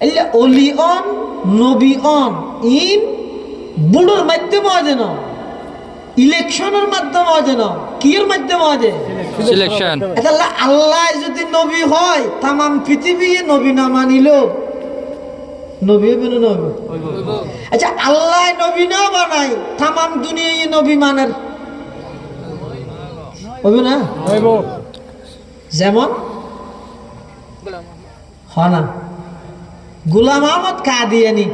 এলে অলি অন নবী on in বুড়োর মাধ্যমে হয় যেন ইলেকশনের মাধ্যমে হয় যেন কিয়ের মাধ্যমে হয় যে সিলেকশন এটা আল্লাহ যদি নবী হয় তামাম পৃথিবী নবী না মানিল। নবী হবে না নবী? আচ্ছা আল্লাহ নবী না বানাই তামাম দুনিয়ায় নবী মানের। হবে না? যেমন? হনা গুলাম আহমদ কাদিয়ানি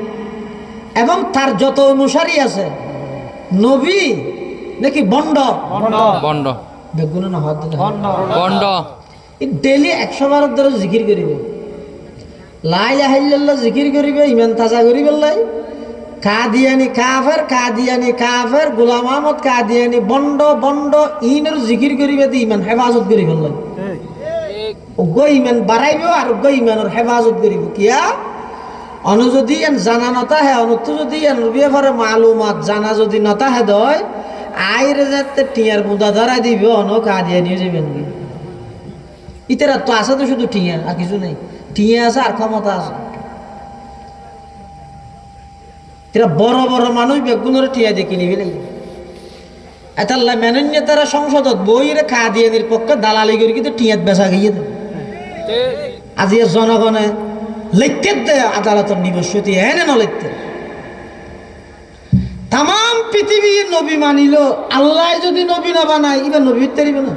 এবং তার যত অনুসারী আছে নবী নাকি বন্ড? বন্ড। বেগুন না হাত দিলে। বন্ড। ডেইলি একশো বারের ধরে জিকির করিবে। লাই লাহাইল্লাহ জিকির করিবে ইমান তাজা করিবে লাই কাদিয়ানি কাফের কাদিয়ানি কাফের গোলাম আহমদ কাদিয়ানি বন্ড বন্ড ইনের জিকির করিবে দি ইমান হেফাজত করিব লাই উগ্র ইমান বাড়াইব আর উগ্র ইমানের হেফাজত করিব। কিয়া? অনু যদি জানা নতা হে অনুত যদি ব্যাপারে মালুমাত জানা যদি নতা হে দয় আইরে যাতে টিয়ার মুদা ধরা দিবে অন কাদিয়ানি যাবেন কি ইতারা তো আছে তো শুধু টিয়া আর কিছু নেই। টিয়া আছে আর ক্ষমতা আছে। এরা বড় বড় মানুষ বেগুনের টিয়া দিয়ে কিনি ফেলে। এতাল্লা মেনন্য তারা সংসদত বইরে খা দিয়ে পক্ষে দালালি করে কিন্তু টিয়াত বেচা গিয়ে দেয়। আজি এর জনগণে লিখতে আদালতের নিবসতি এনে নলিখতে তাম পৃথিবীর নবী মানিল, আল্লাহ যদি নবী না বানায় এবার নবী হইতে পারিবে না।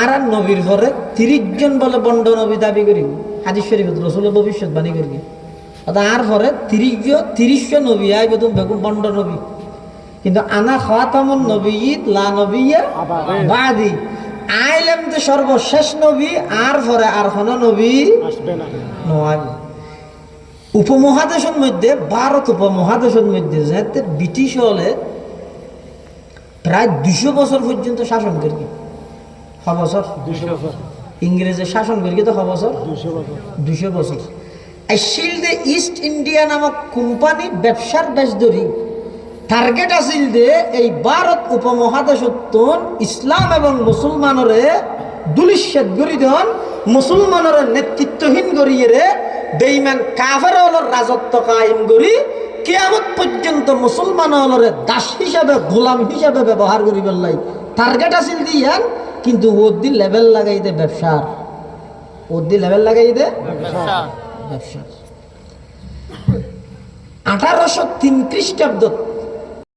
আর আর নবীর পরে তিরিশ জন বলে বন্ড নবী দাবি করি। হাদিস শরীফ রসুলের ভবিষ্যৎবাণী করি। অর্থাৎ আর পরে তিরিশ তিরিশশো নবী আইবে তুমি বেগুন বন্ড নবী। কিন্তু আনা খাতামুন নবী লা নবী বাদি। আইলেম তো সর্বশেষ নবী আর পরে আর কোনো নবী নয়। উপমহাদেশের মধ্যে ভারত উপমহাদেশের মধ্যে যাতে ব্রিটিশ হলে প্রায় দুশো বছর পর্যন্ত শাসন করি বছর? ইংরেজের শাসন করি তো ছ বছর? দুশো বছর। আসছিল যে ইস্ট ইন্ডিয়া নামক কোম্পানি ব্যবসার বেশ ধরি টার্গেট আছিল যে এই ভারত উপমহাদেশত্বন ইসলাম এবং মুসলমানরে দুলিশ্বেদ করি দেন মুসলমানের নেতৃত্বহীন করিয়ে রে বেইমান কাফের হলর রাজত্ব কায়েম করি কেয়ামত পর্যন্ত মুসলমান হলরে দাস হিসাবে গোলাম হিসাবে ব্যবহার করি পেলাই টার্গেট আছিল দিয়ান কিন্তু ওর দি লেভেল লাগাই দে ব্যবসার। ওর দি লেভেল লাগাই দে ব্যবসার। আঠারোশো তিন খ্রিস্টাব্দ